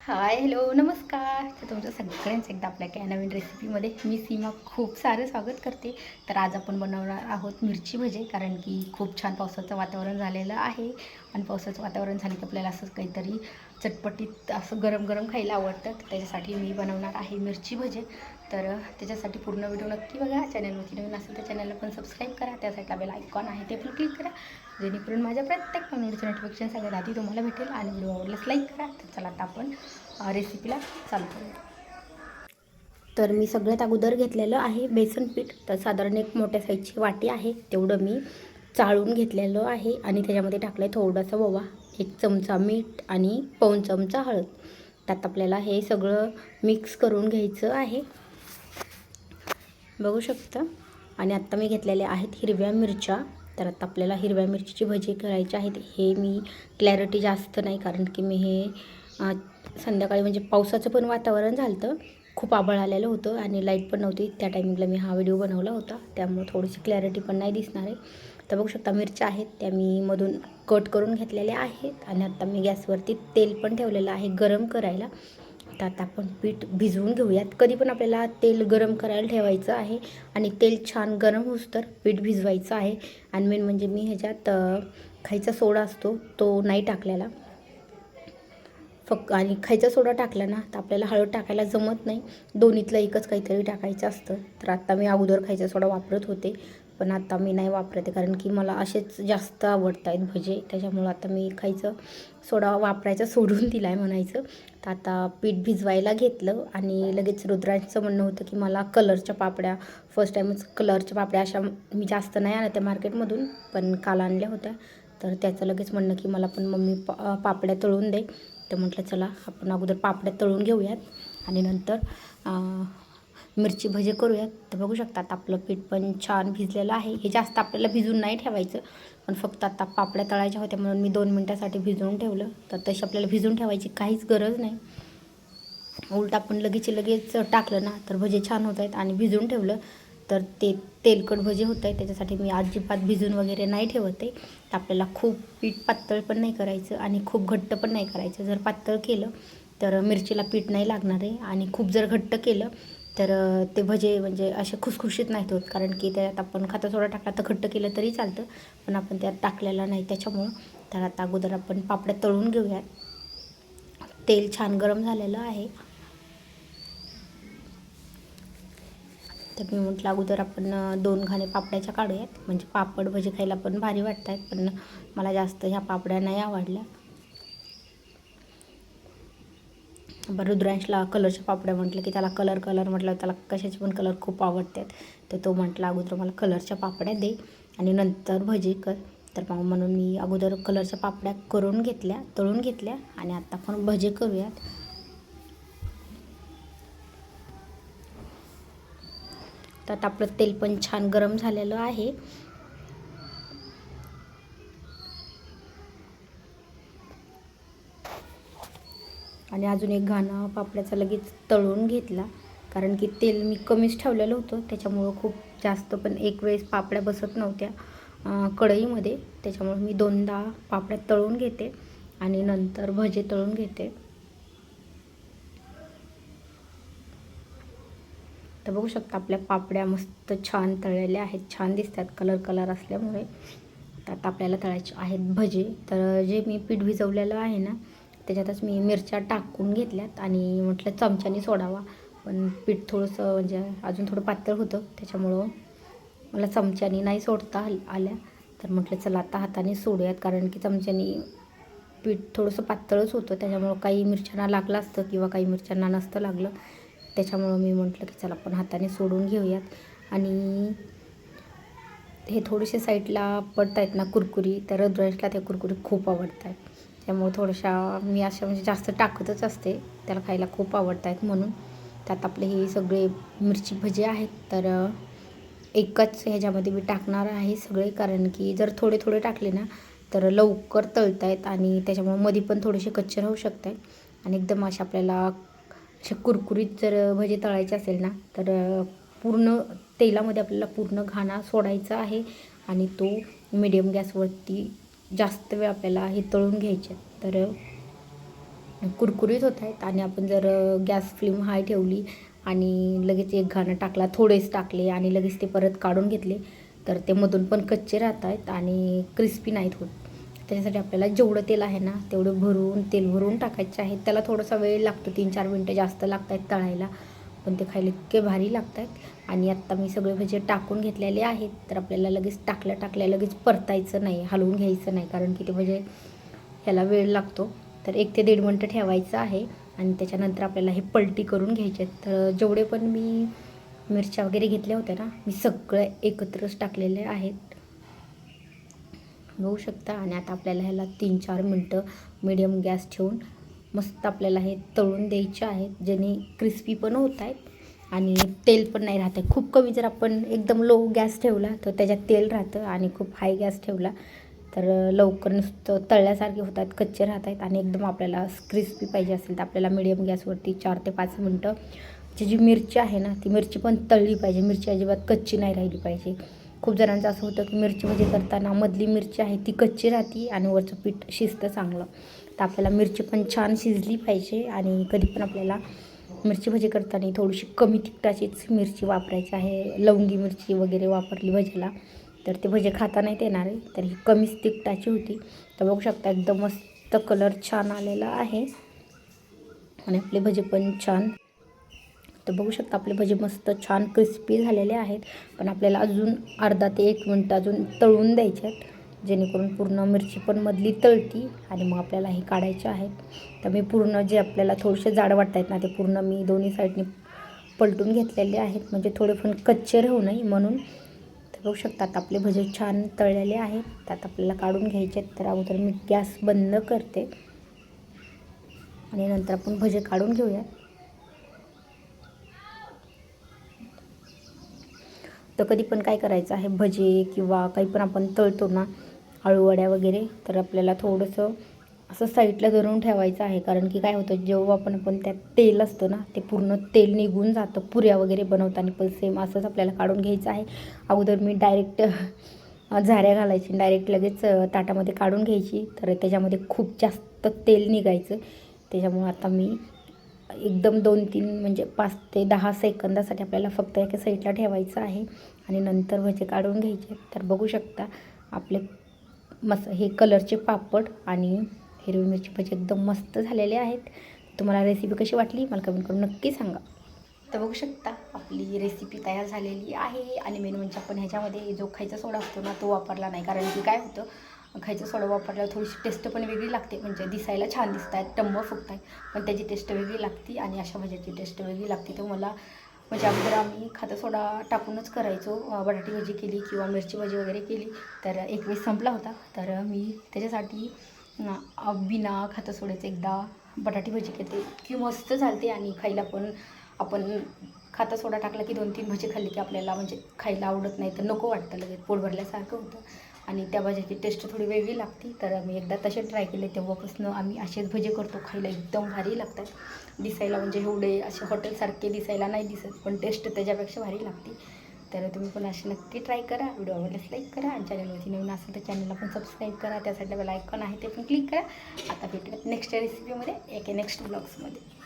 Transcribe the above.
Hi hello नमस्कार. तर तुमचं सगळ्यांचं एकदा आपल्या काय नवीन रेसिपीमध्ये मी सीमा खूप सारं स्वागत करते. तर आज आपण बनवणार आहोत मिरची भजे कारण की खूप छान पावसाचं वातावरण झालेलं आहे. आणि पावसाचं वातावरण झालं की आपल्याला असं काहीतरी चटपटीत असं गरम गरम खायला आवडतं. तर त्याच्यासाठी मी बनवणार आहे मिरची भजे. तर त्याच्यासाठी पूर्ण व्हिडिओ नक्की बघा. चॅनलवरती नवीन असेल तर चॅनलला पण सबस्क्राईब करा. त्या साईडला बेल आयकॉन आहे ते पण क्लिक करा. जेणेकरून माझ्या प्रत्येक कम्युनिटीचं नोटिफिकेशन सगळ्यात आधी तुम्हाला भेटेल आणि व्हिडिओ आवडल्यास लाईक करा. तर चला आता आपण रेसिपीला चालू करूया. तर मी सगळ्यात अगोदर घेतलेलं आहे बेसन पीठ. तर साधारण एक मोठ्या साईजची वाटी आहे. तेवढं मी चाळून घेतलेलं आहे आणि त्याच्यामध्ये टाकलं आहे थोडासा ओवा. एक चमचा मीठ आणि पाऊन चमचा हळद. त्यात आपल्याला हे सगळं मिक्स करून घ्यायचं आहे. बघू शकता? आणि आत्ता मी घेतलेल्या आहेत हिरव्या मिरच्या. तर आता आपल्याला हिरव्या मिरचीची भजी करायची आहेत. हे मी क्लॅरिटी जास्त नाही कारण की मी हे संध्याकाळी म्हणजे पावसाचं पण वातावरण झालं होतं खूप आभाळ आलेलं होतं आणि लाइट पण नव्हती. त्या टायमिंगला मी हा व्हिडिओ बनवला होता. त्यामुळे थोडीशी क्लॅरिटी पण नाही दिसणार आहे. तर बघू शकता मिरच्या आहेत. त्या मी मधून कट करून घेतलेले आहेत आणि आता मी गॅसवरती तेल पण ठेवलेलं आहे गरम करायला. तर आता आपण पीठ भिजवून घेऊयात. कधी पण आपल्याला तेल गरम करायला ठेवायचं आहे आणि तेल छान गरम होऊस तर पीठ भिजवायचं आहे. आणि मेन म्हणजे मी ह्याच्यात खायचा सोडा असतो तो नाही टाकलेला. फक्त आणि खायचा सोडा टाकला ना तर आपल्याला हळद टाकायला जमत नाही. दोन्हीतलं एकच काहीतरी टाकायचं असतं. तर आत्ता मी अगोदर खायचा सोडा वापरत होते. पण आता मी नाही वापरते कारण की मला असेच जास्त आवडत आहेत भजे. त्याच्यामुळं आता मी खायचं सोडा वापरायचं सोडून दिला आहे म्हणायचं. तर आता पीठ भिजवायला घेतलं आणि लगेच रुद्रांचं म्हणणं होतं की मला कलरच्या पापड्या फर्स्ट टाईमच कलरच्या पापड्या अशा मी जास्त नाही आणत त्या मार्केटमधून पण काल आणल्या होत्या. तर त्याचं लगेच म्हणणं की मला पण मम्मी पा पापड्या तळून दे. तर म्हटलं चला आपण अगोदर पापड्या तळून घेऊयात. आणि नंतर मिरची भजे करूयात. तर बघू शकता आता आपलं पीठ पण छान भिजलेलं आहे. हे जास्त आपल्याला भिजून नाही ठेवायचं पण फक्त आता पापड्या तळायच्या होत्या म्हणून मी दोन मिनटासाठी भिजवून ठेवलं. तर तशी आपल्याला भिजून ठेवायची काहीच गरज नाही. उलट आपण लगेच लगेच टाकलं ना तर भजे छान होत आहेत आणि भिजून ठेवलं तर ते तेलकट भजे होत आहेत. त्याच्यासाठी मी अजिबात भिजून वगैरे नाही ठेवत. आहे तर आपल्याला खूप पीठ पातळ पण नाही करायचं आणि खूप घट्ट पण नाही करायचं. जर पातळ केलं तर मिरचीला पीठ नाही लागणार आहे. आणि खूप जर घट्ट केलं तर ते भजे म्हणजे असे खुसखुशीत नाहीत होत. कारण की त्यात आपण खाता सोडा टाकला तर घट्ट केलं तरी चालतं. पण आपण त्यात टाकलेला नाही. त्याच्यामुळं तर आता अगोदर आपण पापड्या तळून घेऊयात. तेल छान गरम झालेलं आहे. तर मी म्हटलं अगोदर आपण दोन घाणे पापड्याच्या काढूयात. म्हणजे पापड भजी खायला पण भारी वाटत आहेत पण मला जास्त ह्या पापड्या नाही आवडल्या. रुद्रांशला कलरच्या पापड्या म्हटलं की त्याला कलर कलर म्हटलं त्याला कशाचे पण कलर खूप आवडतात. तर तो म्हटला अगोदर मला कलरच्या पापड्या दे आणि नंतर भजी कर. तर मग म्हणून मी अगोदर कलरच्या पापड्या करून घेतल्या तळून घेतल्या आणि आता आपण भजे करूयात. तर आता आपलं तेल पण छान गरम झालेलं आहे. आणि अजून एक घाणा पापड्याचा लगेच तळून घेतला. कारण की तेल मी कमीच ठेवलेलं होतं. त्याच्यामुळं खूप जास्त पण एक वेळेस पापड्या बसत नव्हत्या कढईमध्ये. त्याच्यामुळं मी दोनदा पापड्या तळून घेते आणि नंतर भजे तळून घेते. तर बघू शकता आपल्या पापड्या मस्त छान तळलेल्या आहेत. छान दिसतात. कलर कलर असल्यामुळे. तर आता आपल्याला तळायचे आहेत भजे. तर जे मी पीठ भिजवलेलं आहे ना त्याच्यातच मी मिरच्या टाकून घेतल्यात आणि म्हटलं चमच्याने सोडावा. पण पीठ थोडंसं म्हणजे अजून थोडं पातळ होतं त्याच्यामुळं मला चमच्याने नाही सोडता आल- आल्या. तर म्हटलं चला आता हाताने सोडूयात कारण की चमच्याने पीठ थोडंसं पातळच होतं त्याच्यामुळं काही मिरच्यांना लागलं असतं किंवा काही मिरच्यांना नसतं लागलं. त्याच्यामुळं मी म्हटलं की चला आपण हाताने सोडून घेऊयात. आणि हे थोडेसे साईडला पडत आहेत ना कुरकुरी तर रुद्रांशला त्या कुरकुरी खूप आवडत आहेत त्यामुळे थोड्याशा मी अशा म्हणजे जास्त टाकतच असते. त्याला खायला खूप आवडत आहेत म्हणून. त्यात आपले हे सगळे मिरची भजे आहेत तर एकच ह्याच्यामध्ये मी टाकणार आहे सगळे. कारण की जर थोडे थोडे टाकले ना तर लवकर तळत आहेत आणि त्याच्यामुळे मध्ये पण थोडेसे कच्चे राहू आहेत आणि एकदम असे आपल्याला असे कुरकुरीत जर भजे तळायचे असेल ना तर पूर्ण तेलामध्ये आपल्याला पूर्ण घाणा सोडायचा आहे. आणि तो मिडियम गॅसवरती जास्त वेळ आपल्याला हे तळून घ्यायचे तर कुरकुरीत होत आहेत आणि आपण जर गॅस फ्लेम हाय ठेवली आणि लगेच एक घाणं टाकला थोडेच टाकले आणि लगेच ते परत काढून घेतले तर ते मधून पण कच्चे राहत आहेत आणि क्रिस्पी नाहीत होत. त्याच्यासाठी आपल्याला जेवढं तेल आहे ना तेवढं भरून तेल भरून टाकायचे आहे. त्याला थोडासा वेळ लागतो तीन चार मिनटं जास्त लागत आहेत तळायला. पण ते खायला इतके भारी लागत आहेत आणि आत्ता मी सगळे भजे टाकून घेतलेले आहेत. तर आपल्याला लगेच टाकल्या टाकल्या लगेच परतायचं नाही हलवून घ्यायचं नाही. कारण की ते भजे ह्याला वेळ लागतो. तर एक ते दीड मिनटं ठेवायचं आहे. आणि त्याच्यानंतर आपल्याला हे पलटी करून घ्यायचे आहेत. तर जेवढे पण मी मिरच्या वगैरे घेतल्या होत्या ना मी सगळे एकत्रच टाकलेले आहेत. बघू शकता. आणि आता आपल्याला ह्याला तीन चार मिनटं मिडियम गॅस ठेवून मस्त आपल्याला हे तळून द्यायचे आहेत ज्याने क्रिस्पी पण होत आहेत आणि तेल पण नाही राहत आहे. खूप कमी जर आपण एकदम लो गॅस ठेवला तर त्याच्यात तेल राहतं आणि खूप हाय गॅस ठेवला तर लवकर नुसतं तळल्यासारखे होतात कच्चे राहत आहेत आणि एकदम आपल्याला क्रिस्पी पाहिजे असेल तर आपल्याला मिडियम गॅसवरती चार ते पाच मिनटं जी जी मिरची आहे ना ती मिरची पण तळली पाहिजे. मिरची अजिबात कच्ची नाही राहिली पाहिजे. खूप जणांचं असं होतं की मिरची म्हणजे करताना मधली मिरची आहे ती कच्ची राहते आणि वरचं पीठ शिजतं चांगलं. तर आपल्याला मिरची पण छान शिजली पाहिजे आणि कधी पण आपल्याला मिरची भजी करताना थोडीशी कमी तिखटाचीच मिरची वापरायची आहे. लवंगी मिरची वगैरे वापरली भजीला तर ते भजे खाता नाहीत येणार तर ही कमीच तिखटाची होती. तर बघू शकता एकदम मस्त कलर छान आलेला आहे. आणि आपले भजे पण छान. तर बघू शकता आपले भजे मस्त छान क्रिस्पी झालेले आहेत. पण आपल्याला अजून अर्धा ते एक मिनटं अजून तळून द्यायचे आहेत. जेणेकरून पूर्ण मिरची पण मधली तळती आणि मग आपल्याला हे काढायचे आहेत. तर मी पूर्ण जे आपल्याला थोडेसे जाड वाटत आहेत ना ते पूर्ण मी दोन्ही साईडने पलटून घेतलेले आहेत. म्हणजे थोडे पण कच्चे राहू नये म्हणून. तर बघू शकतात आपले भजे छान तळलेले आहेत. त्यात आपल्याला काढून घ्यायचे आहेत. तर अगोदर मी गॅस बंद करते. आणि नंतर आपण भजे काढून घेऊया. तर कधी पण काय करायचं आहे भजे किंवा काही पण आपण तळतो ना आळूवड्या वगैरे तर आपल्याला थोडंसं असं साईडला धरून ठेवायचं आहे. कारण की काय होतं जेव्हा आपण पण त्यात तेल असतं ना ते पूर्ण तेल निघून जातं. पुऱ्या वगैरे बनवताना पण सेम असंच आपल्याला काढून घ्यायचं आहे. अगोदर मी डायरेक्ट झाऱ्या घालायची. डायरेक्ट लगेच ताटामध्ये काढून घ्यायची. तर त्याच्यामध्ये खूप जास्त तेल निघायचं. त्याच्यामुळं आता मी एकदम दोन तीन म्हणजे पाच ते दहा सेकंदासाठी आपल्याला फक्त एका साईडला ठेवायचं आहे. आणि नंतर भजे काढून घ्यायचे. तर बघू शकता आपले मस हे कलरचे पापड आणि हिरवी मिरची भजी एकदम मस्त झालेले आहेत. तुम्हाला रेसिपी कशी वाटली मला कमेंट करून नक्की सांगा. तर बघू शकता आपली रेसिपी तयार झालेली आहे आणि मेन म्हणजे आपण ह्याच्यामध्ये जो खायचा सोडा असतो ना तो वापरला नाही. कारण की काय होतं खायचा सोडा वापरल्यावर थोडीशी टेस्ट पण वेगळी लागते. म्हणजे दिसायला छान दिसत आहेत टंब फुगत आहेत पण त्याची टेस्ट वेगळी लागते आणि अशा भाज्याची टेस्ट वेगळी लागते. तर मला म्हणजे अगोदर आम्ही खाता सोडा टाकूनच करायचो. बटाटी भाजी केली किंवा मिरची भाजी वगैरे केली. तर एक वेळ संपला होता. तर मी त्याच्यासाठी बिना खाता सोड्याचं एकदा बटाटी भाजी केली. की मस्त झालते आणि खायला पण आपण खाता सोडा टाकला की दोन तीन भजी खाल्ली की आपल्याला म्हणजे खायला आवडत नाही तर नको वाटतं लगेच. पोट भरल्यासारखं होतं. आणि त्या भाज्याची टेस्ट थोडी वेगळी लागते. तर आम्ही एकदा तसे ट्राय केले. तेव्हापासून आम्ही असेच भजे करतो. खायला एकदम भारी लागतात. दिसायला म्हणजे एवढे असे हॉटेलसारखे दिसायला नाही दिसत पण टेस्ट त्याच्यापेक्षा भारी लागते. तर तुम्ही पण असे नक्की ट्राय करा. व्हिडिओ आवडल्यास लाईक करा आणि चॅनलवरती नवीन असेल तर चॅनलला पण सबस्क्राईब करा. त्यासाठी मला आयकॉन आहे ते पण क्लिक करा. आता भेटूयात नेक्स्ट रेसिपीमध्ये एके नेक्स्ट ब्लॉग्समध्ये